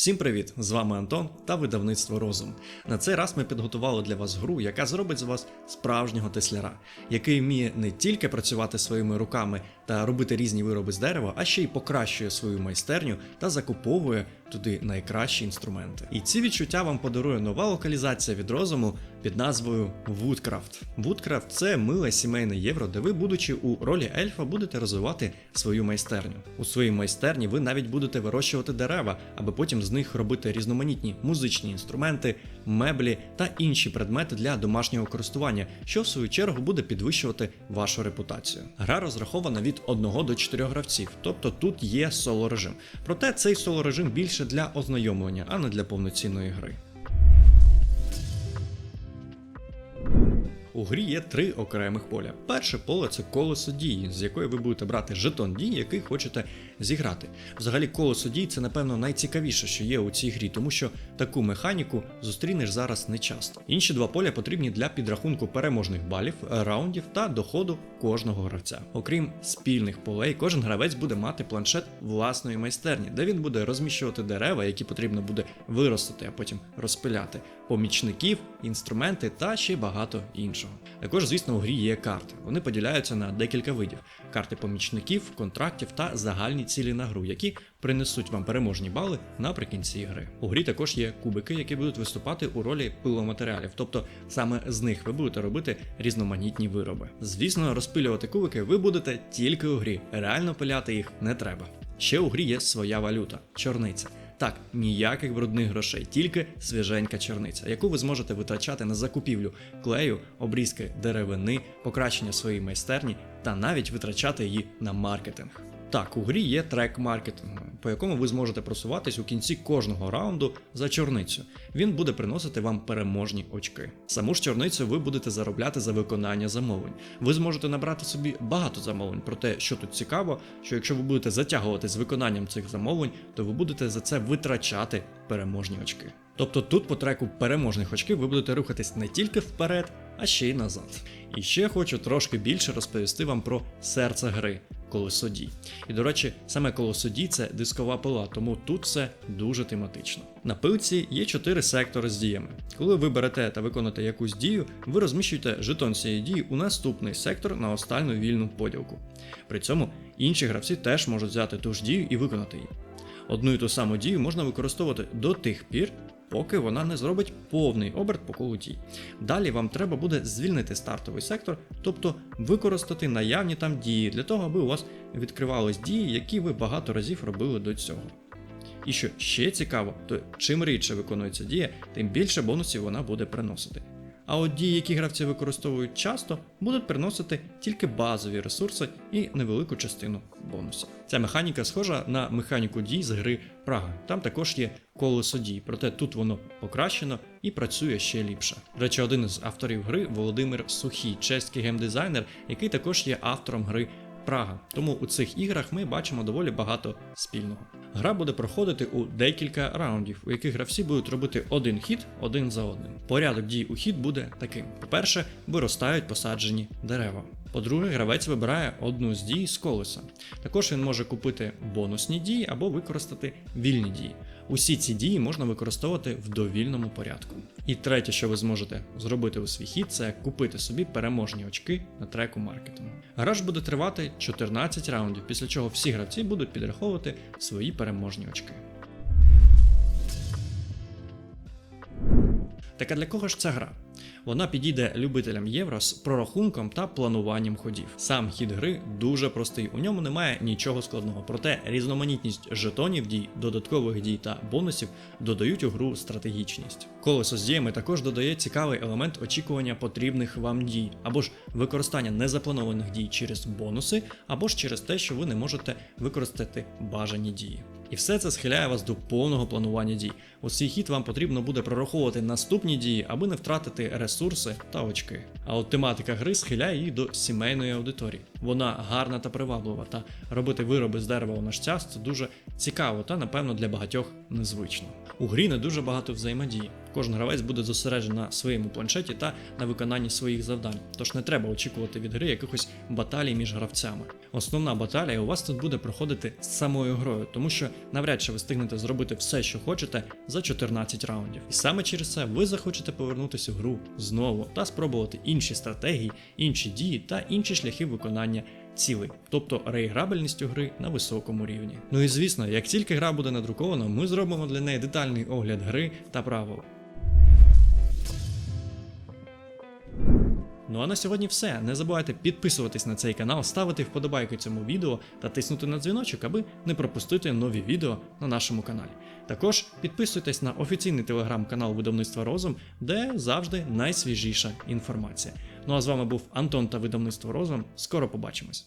Всім привіт! З вами Антон та видавництво Розум. На цей раз ми підготували для вас гру, яка зробить з вас справжнього тесляра, який вміє не тільки працювати своїми руками та робити різні вироби з дерева, а ще й покращує свою майстерню та закуповує туди найкращі інструменти. І ці відчуття вам подарує нова локалізація від розуму під назвою Woodcraft. Woodcraft – це миле сімейне євро, де ви, будучи у ролі ельфа, будете розвивати свою майстерню. У своїй майстерні ви навіть будете вирощувати дерева, аби потім з них робити різноманітні музичні інструменти, меблі та інші предмети для домашнього користування, що в свою чергу буде підвищувати вашу репутацію. Гра розрахована від 1 до 4 гравців, тобто тут є соло режим. Проте цей соло режим більше для ознайомлення, а не для повноцінної гри. У грі є три окремих поля. Перше поле це колесо дії, з якої ви будете брати жетон дії, який хочете зіграти. Взагалі, колесо дій це, напевно, найцікавіше, що є у цій грі, тому що таку механіку зустрінеш зараз не часто. Інші два поля потрібні для підрахунку переможних балів, раундів та доходу кожного гравця. Окрім спільних полей, кожен гравець буде мати планшет власної майстерні, де він буде розміщувати дерева, які потрібно буде виростити, а потім розпиляти, помічників, інструменти та ще багато іншого. Також, звісно, у грі є карти. Вони поділяються на декілька видів: карти помічників, контрактів та загальні цілі на гру, які принесуть вам переможні бали наприкінці гри. У грі також є кубики, які будуть виступати у ролі пиломатеріалів, тобто саме з них ви будете робити різноманітні вироби. Звісно, розпилювати кубики ви будете тільки у грі, реально пиляти їх не треба. Ще у грі є своя валюта чорниця. Так, ніяких брудних грошей, тільки свіженька черниця, яку ви зможете витрачати на закупівлю клею, обрізки деревини, покращення своєї майстерні та навіть витрачати її на маркетинг. Так, у грі є трек маркетингу, по якому ви зможете просуватись у кінці кожного раунду за чорницю. Він буде приносити вам переможні очки. Саму ж чорницю ви будете заробляти за виконання замовлень. Ви зможете набрати собі багато замовлень. Проте, що тут цікаво, що якщо ви будете затягувати з виконанням цих замовлень, то ви будете за це витрачати переможні очки. Тобто тут по треку переможних очків ви будете рухатись не тільки вперед, а ще й назад. І ще хочу трошки більше розповісти вам про серце гри колесо дій. І до речі, саме колесо дій це дискова пила, тому тут все дуже тематично. На пилці є чотири сектори з діями. Коли ви берете та виконуєте якусь дію, ви розміщуєте жетон цієї дії у наступний сектор на останню вільну поділку. При цьому інші гравці теж можуть взяти ту ж дію і виконати її. Одну і ту саму дію можна використовувати до тих пір, поки вона не зробить повний оберт по колу дій. Далі вам треба буде звільнити стартовий сектор, тобто використати наявні там дії для того, аби у вас відкривались дії, які ви багато разів робили до цього. І що ще цікаво, то чим рідше виконується дія, тим більше бонусів вона буде приносити. А от дії, які гравці використовують часто, будуть приносити тільки базові ресурси і невелику частину бонусів. Ця механіка схожа на механіку дій з гри Прага. Там також є колесо дій, проте тут воно покращено і працює ще ліпше. Речі, один із авторів гри Володимир Сухий, чеський геймдизайнер, який також є автором гри Прага. Тому у цих іграх ми бачимо доволі багато спільного. Гра буде проходити у декілька раундів, у яких гравці будуть робити один хід один за одним. Порядок дій у хід буде таким: по-перше, виростають посаджені дерева. По-друге, гравець вибирає одну з дій з колеса. Також він може купити бонусні дії або використати вільні дії. Усі ці дії можна використовувати в довільному порядку. І третє, що ви зможете зробити у свій хід, це купити собі переможні очки на треку маркетингу. Гра ж буде тривати 14 раундів, після чого всі гравці будуть підраховувати свої переможні очки. Так а для кого ж ця гра? Вона підійде любителям євро з прорахунком та плануванням ходів. Сам хід гри дуже простий, у ньому немає нічого складного. Проте різноманітність жетонів дій, додаткових дій та бонусів додають у гру стратегічність. Колесо з діями також додає цікавий елемент очікування потрібних вам дій, або ж використання незапланованих дій через бонуси, або ж через те, що ви не можете використати бажані дії. І все це схиляє вас до повного планування дій. У свій хід вам потрібно буде прораховувати наступні дії, аби не втратити ресурси та очки. А от тематика гри схиляє її до сімейної аудиторії. Вона гарна та приваблива, та робити вироби з дерева у наш час це дуже цікаво та, напевно, для багатьох незвично. У грі не дуже багато взаємодії. Кожен гравець буде зосереджений на своєму планшеті та на виконанні своїх завдань. Тож не треба очікувати від гри якихось баталій між гравцями. Основна баталія у вас тут буде проходити з самою грою, тому що навряд чи ви встигнете зробити все, що хочете, за 14 раундів. І саме через це ви захочете повернутися в гру знову та спробувати інші стратегії, інші дії та інші шляхи виконання цілей, тобто реіграбельністю гри на високому рівні. Ну і звісно, як тільки гра буде надрукована, ми зробимо для неї детальний огляд гри та правил. Ну а на сьогодні все. Не забувайте підписуватись на цей канал, ставити вподобайки цьому відео та тиснути на дзвіночок, аби не пропустити нові відео на нашому каналі. Також підписуйтесь на офіційний телеграм-канал видавництва Розум, де завжди найсвіжіша інформація. Ну а з вами був Антон та видавництво Розум. Скоро побачимось.